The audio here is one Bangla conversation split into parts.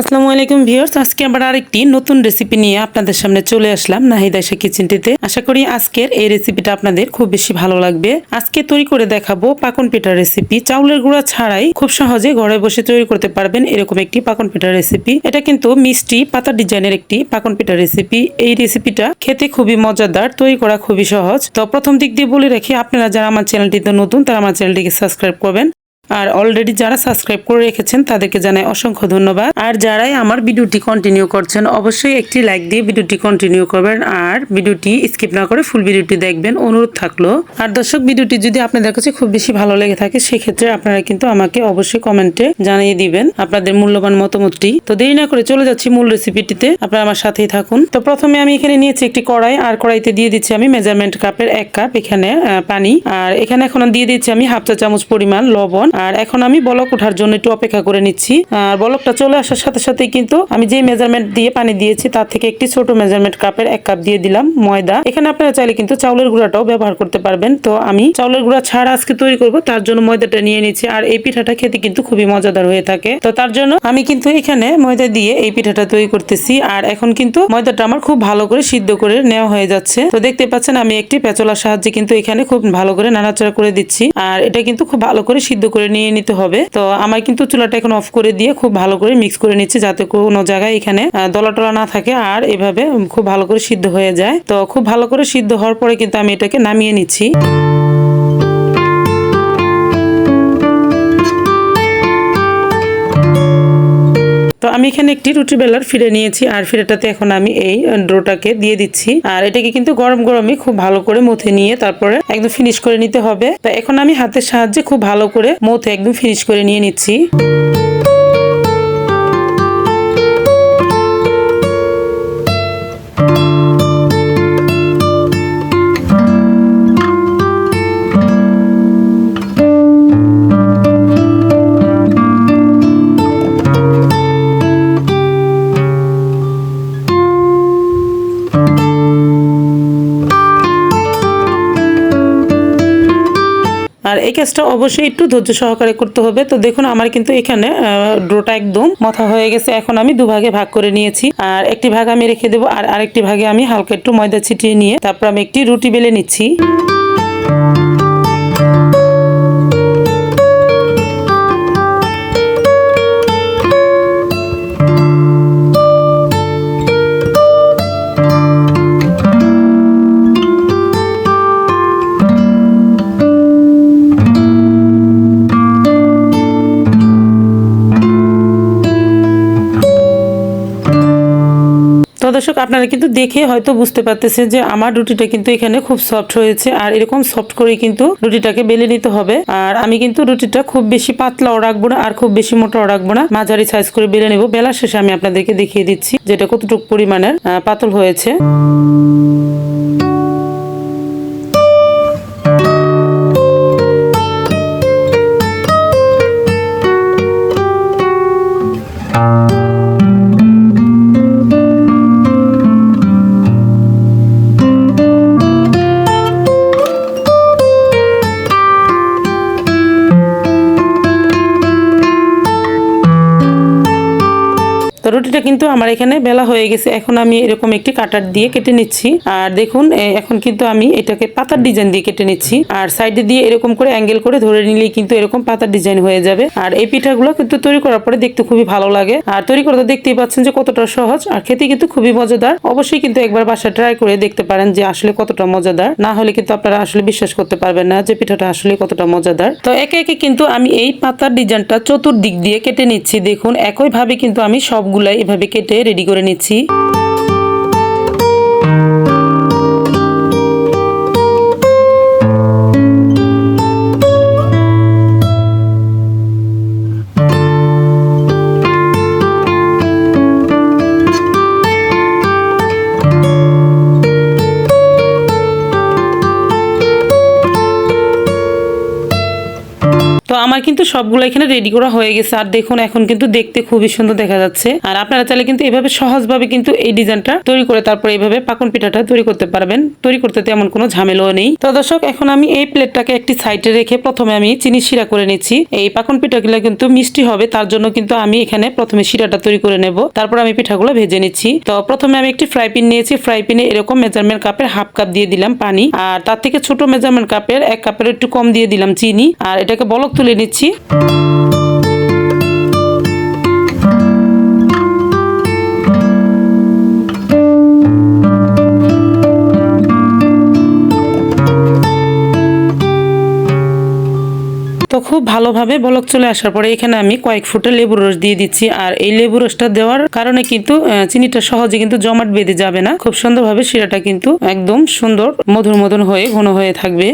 আসসালামু আলাইকুম ভিউয়ার্স, আজকে আবার আরেকটি নতুন রেসিপি নিয়ে আপনাদের সামনে চলে আসলাম নাহিদা এসে কিচেনটিতে আশা করি আজকের এই রেসিপিটা আপনাদের খুব বেশি ভালো লাগবে। আজকে তৈরি করে দেখাবো পাকন পিঠার রেসিপি চাউলের গুঁড়া ছাড়াই খুব সহজে ঘরে বসে তৈরি করতে পারবেন এরকম একটি পাকন পিঠার রেসিপি এটা কিন্তু মিষ্টি পাতা ডিজাইনের একটি পাকন পিঠার রেসিপি এই রেসিপিটা খেতে খুবই মজাদার, তৈরি করা খুবই সহজ। তো প্রথম দিক দিয়ে বলে রাখি, আপনারা যারা আমার চ্যানেলটিতে নতুন, তারা আমার চ্যানেলটিকে সাবস্ক্রাইব করবেন। আর অলরেডি যারা সাবস্ক্রাইব করে রেখেছেন, তাদেরকে জানাই অসংখ্য ধন্যবাদ। আর যারাই আমার ভিডিওটি কন্টিনিউ করছেন, অবশ্যই একটি লাইক দিয়ে ভিডিওটি কন্টিনিউ করবেন, আর ভিডিওটি স্কিপ না করে ফুল ভিডিওটি দেখবেন, অনুরোধ থাকল। আর দর্শক, ভিডিওটি যদি আপনাদের কাছে খুব বেশি ভালো লেগে থাকে, সেক্ষেত্রে আপনারা কিন্তু আমাকে অবশ্যই কমেন্টে জানিয়ে দিবেন আপনাদের মূল্যবান মতামতটি। তো দেরি না করে চলে যাচ্ছি মূল রেসিপিটিতে আপনারা আমার সাথেই থাকুন। তো প্রথমে আমি এখানে নিয়েছি একটি কড়াই, আর কড়াইতে দিয়ে দিচ্ছি আমি মেজারমেন্ট কাপের এক কাপ এখানে পানি। আর এখানে এখন দিয়ে দিচ্ছি আমি হাফ চা চামচ পরিমাণ লবণ। আর এখন আমি বলক ওঠার জন্য একটু অপেক্ষা করে নিচ্ছি। আর বলকটা চলে আসার সাথে সাথে কিন্তু আমি যে মেজারমেন্ট দিয়ে পানি দিয়েছি, তার থেকে একটি ছোট মেজারমেন্ট কাপের এক কাপ দিয়ে দিলাম ময়দা। এখানে আপনারা চাইলে কিন্তু চাউলের গুঁড়াটাও ব্যবহার করতে পারবেন। তো আমি চাউলের গুঁড়া ছাড়া আজকে তৈরি করব, তার জন্য ময়দাটা নিয়ে নিচ্ছি। আর এই পিঠাটা খেতে কিন্তু খুবই মজাদার হয়ে থাকে। তো তার জন্য আমি কিন্তু এখানে ময়দা দিয়ে এই পিঠাটা তৈরি করতেছি। আর এখন কিন্তু ময়দাটা আমার খুব ভালো করে সিদ্ধ করে নেওয়া হয়ে যাচ্ছে। তো দেখতে পাচ্ছেন আমি একটি পেঁচলার সাহায্যে কিন্তু এখানে খুব ভালো করে নাড়াচাড়া করে দিচ্ছি। আর এটা কিন্তু খুব ভালো করে সিদ্ধ করে নিয়ে নিতে হবে। তো আমার কিন্তু চুলাটা এখন অফ করে দিয়ে খুব ভালো করে মিক্স করে নিচ্ছি যাতে কোনো জায়গায় এখানে দলা টলা না থাকে আর এভাবে খুব ভালো করে সিদ্ধ হয়ে যায়। তো খুব ভালো করে সিদ্ধ হওয়ার পরে কিন্তু আমি এটাকে নামিয়ে নিচ্ছি। আমি এখানে একটি রুটি বেলার ফিরে নিয়েছি, আর ফিরেটাতে এখন আমি এই ডোটাকে দিয়ে দিচ্ছি। আর এটাকে কিন্তু গরম গরমই খুব ভালো করে মুথে নিয়ে তারপরে একদম ফিনিশ করে নিতে হবে। তো এখন আমি হাতের সাহায্যে খুব ভালো করে মুথে একদম ফিনিশ করে নিয়ে নিচ্ছি। আর এই কাজটা অবশ্যই একটু ধৈর্য সহকারে করতে হবে। তো দেখুন, আমার কিন্তু এখানে ডোটা একদম মাথা হয়ে গেছে। এখন আমি দুভাগে ভাগ করে নিয়েছি। আর একটি ভাগ আমি রেখে দেবো, আর আরেকটি ভাগে আমি হালকা একটু ময়দা ছিটিয়ে নিয়ে তারপর আমি একটি রুটি বেলে নিচ্ছি। দর্শক, আপনারা কিন্তু দেখে হয়তো বুঝতে পারতেছেন যে আমার রুটিটা কিন্তু এখানে খুব সফট হয়েছে আর এরকম সফট করে কিন্তু রুটিটাকে বেলে নিতে হবে। আর আমি কিন্তু রুটিটা খুব বেশি পাতলাও রাখব না আর খুব বেশি মোটাও রাখব না। মাঝারি সাইজ করে বেলে নেব। বেলার শেষে আমি আপনাদেরকে দেখিয়ে দিচ্ছি যেটা কতটুকু পরিমাণের পাতল হয়েছে। রুটিটা কিন্তু আমার এখানে বেলা হয়ে গেছে। এখন আমি এরকম একটি কাটার দিয়ে কেটে নিচ্ছি। আর দেখুন এখন কিন্তু আমি এটাকে পাতার ডিজাইন দিয়ে কেটে নিচ্ছি। আর সাইডে দিয়ে এরকম করে অ্যাঙ্গেল করে ধরে নিলেই কিন্তু এরকম পাতার ডিজাইন হয়ে যাবে। আর এই পিঠাগুলো কিন্তু তৈরি করার পরে দেখতে খুবই ভালো লাগে। আর তৈরি করতে দেখতেই পাচ্ছেন যে কতটা সহজ আর খেতে কিন্তু খুবই মজাদার। অবশ্যই কিন্তু একবার বাসা ট্রাই করে দেখতে পারেন যে আসলে কতটা মজাদার। না হলে কিন্তু আপনারা আসলে বিশ্বাস করতে পারবেন না যে পিঠাটা আসলে কতটা মজাদার। তো একে একে কিন্তু আমি এই পাতার ডিজাইনটা চতুর্দিক দিয়ে কেটে নিচ্ছি। দেখুন, একইভাবে কিন্তু আমি সবগুলাই এভাবে কেটে রেডি করে নিচ্ছি। আমার কিন্তু সবগুলো এখানে রেডি করা হয়ে গেছে। আর দেখুন, এখন কিন্তু দেখতে খুবই সুন্দর দেখা যাচ্ছে। আর আপনারা চাইলে কিন্তু এভাবে সহজভাবে কিন্তু এই ডিজাইনটা তৈরি করে তারপরে এইভাবে পাকন পিঠাটা তৈরি করতে পারবেন। তৈরি করতে তেমন কোনো ঝামেলাও নেই। তো দর্শক, এখন আমি এই প্লেটটাকে একটি সাইডে রেখে প্রথমে আমি চিনি শিরা করে নিচ্ছি। এই পাকন পিঠাগুলো কিন্তু মিষ্টি হবে, তার জন্য কিন্তু আমি এখানে প্রথমে শিরাটা তৈরি করে নেব। তারপর আমি পিঠাগুলো ভেজে নিচ্ছি। তো প্রথমে আমি একটি ফ্রাই প্যান নিয়েছি। ফ্রাই প্যানে এরকম মেজারমেন্ট কাপের হাফ কাপ দিয়ে দিলাম পানি। আর তার থেকে ছোট মেজারমেন্ট কাপের এক কাপের একটু কম দিয়ে দিলাম চিনি। আর এটাকে বলক তুলে নিচ্ছি। তো খুব ভালোভাবে বলক চলে আসার পরে এখানে আমি কয়েক ফুটে লেবুর রস দিয়ে দিচ্ছি। আর এই লেবু রসটা দেওয়ার কারণে কিন্তু চিনিটা সহজে কিন্তু জমাট বেঁধে যাবে না। খুব সুন্দরভাবে শিরাটা কিন্তু একদম সুন্দর মধুর মদন হয়ে ঘন হয়ে থাকবে।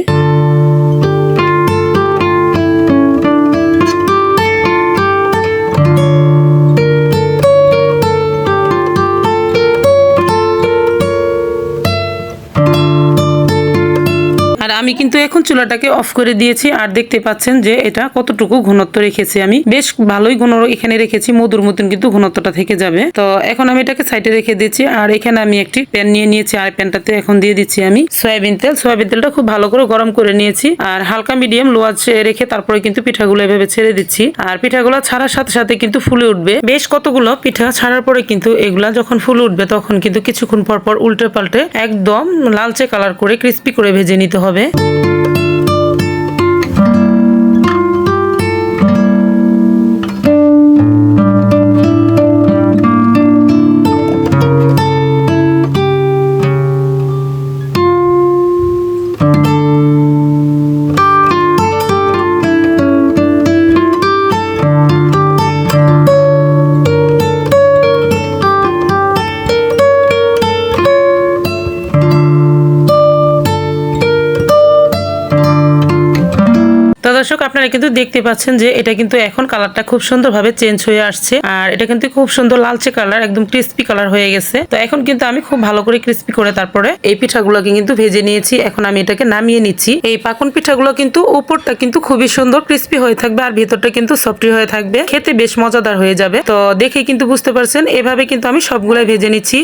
আর আমি কিন্তু এখন চুলাটাকে অফ করে দিয়েছি, আর দেখতে পাচ্ছেন যে এটা কতটুকু ঘনত্ব রেখেছি আমি। বেশ ভালোই ঘন এখানে রেখেছি, মধুর মতন কিন্তু ঘনত্বটা থেকে যাবে। তো এখন আমি এটাকে সাইডে রেখে দিচ্ছি আর এখানে আমি একটি প্যান নিয়ে নিয়েছি, আর প্যানটাতে এখন দিয়ে দিচ্ছি আমি সয়াবিন তেল। সয়াবিন তেলটা খুব ভালো করে গরম করে নিয়েছি, আর হালকা মিডিয়াম লো আঁচে রেখে তারপরে কিন্তু পিঠাগুলো এভাবে ছেড়ে দিচ্ছি। আর পিঠাগুলো ছাড়ার সাথে সাথে কিন্তু ফুলে উঠবে। বেশ কতগুলো পিঠা ছাড়ার পরে কিন্তু এগুলা যখন ফুলে উঠবে, তখন কিন্তু কিছুক্ষণ পর পর উল্টে পাল্টে একদম লালচে কালার করে ক্রিস্পি করে ভেজে নিতে হবে। তো দর্শক, আপনারা কিন্তু দেখতে পাচ্ছেন যে এটা কিন্তু এখন কালারটা খুব সুন্দরভাবে চেঞ্জ হয়ে আসছে। আর এটা কিন্তু খুব সুন্দর লালচে কালার, একদম ক্রিস্পি কালার হয়ে গেছে। তো এখন কিন্তু আমি খুব ভালো করে ক্রিস্পি করে তারপরে এই পিঠাগুলোকে কিন্তু ভেজে নিয়েছি। এখন আমি এটাকে নামিয়ে নিচ্ছি। এই পাকন পিঠাগুলো কিন্তু উপরটা কিন্তু খুবই সুন্দর ক্রিস্পি হয়ে থাকবে আর ভেতরটা কিন্তু সফটি হয়ে থাকবে। খেতে বেশ মজাদার হয়ে যাবে। তো দেখে কিন্তু বুঝতে পারছেন, এভাবে কিন্তু আমি সবগুলাই ভেজে নিচ্ছি।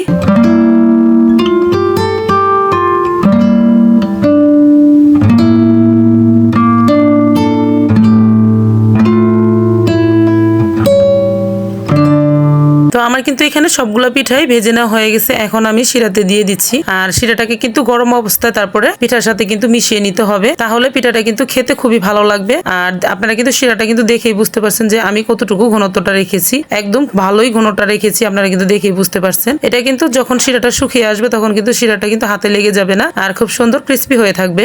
কিন্তু এখানে সবগুলো পিঠাই ভেজে নেওয়া হয়ে গেছে। এখন আমি শিরাতে দিয়ে দিচ্ছি। আর শিরাটাকে কিন্তু গরম অবস্থায় তারপরে পিঠার সাথে কিন্তু মিশিয়ে নিতে হবে। তাহলে পিঠাটা কিন্তু খেতে খুবই ভালো লাগবে। আর আপনারা কিন্তু শিরাটা কিন্তু দেখেই বুঝতে পারছেন যে আমি কতটুকু ঘনত্বটা রেখেছি। একদম ভালোই ঘনটা রেখেছি, আপনারা কিন্তু দেখেই বুঝতে পারছেন। এটা কিন্তু যখন শিরাটা শুকিয়ে আসবে, তখন কিন্তু শিরাটা কিন্তু হাতে লেগে যাবে না। আর খুব সুন্দর ক্রিস্পি হয়ে থাকবে।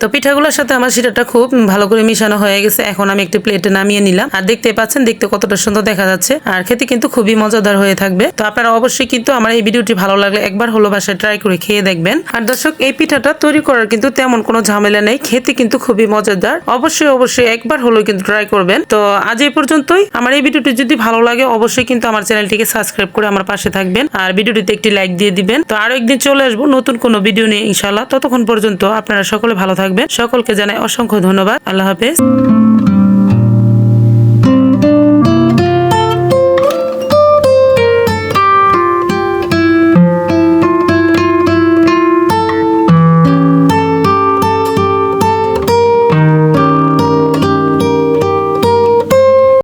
তো পিঠাগুলোর সাথে আমার শিরাটা খুব ভালো করে মিশানো হয়ে গেছে। এখন আমি একটি প্লেটে নামিয়ে নিলাম। আর দেখতে পাচ্ছেন, দেখতে কতটা সুন্দর দেখা যাচ্ছে। আর খেতে কিন্তু খুবই মজাদার হয়ে থাকবে। তো আপনারা অবশ্যই কিন্তু আমার এই ভিডিওটি ভালো লাগলে একবার হলো বাসায় ট্রাই করে খেয়ে দেখবেন। আর দর্শক, এই পিঠাটা তৈরি করার কিন্তু তেমন কোনো ঝামেলা নেই। খেতে কিন্তু খুবই মজাদার। অবশ্যই অবশ্যই একবার হলো কিন্তু ট্রাই করবেন। তো আজ এই পর্যন্তই। আমার এই ভিডিওটি যদি ভালো লাগে, অবশ্যই কিন্তু আমার চ্যানেলটিকে সাবস্ক্রাইব করে আমার পাশে থাকবেন। আর ভিডিওটিতে একটি লাইক দিয়ে দিবেন। তো আরও একদিন চলে আসব নতুন কোনো ভিডিও নিয়ে ইনশাল্লাহ ততক্ষণ পর্যন্ত আপনারা সকলে ভালো থাকবেন। সকলকে জানাই অসংখ্য ধন্যবাদ। আল্লাহ হাফেজ।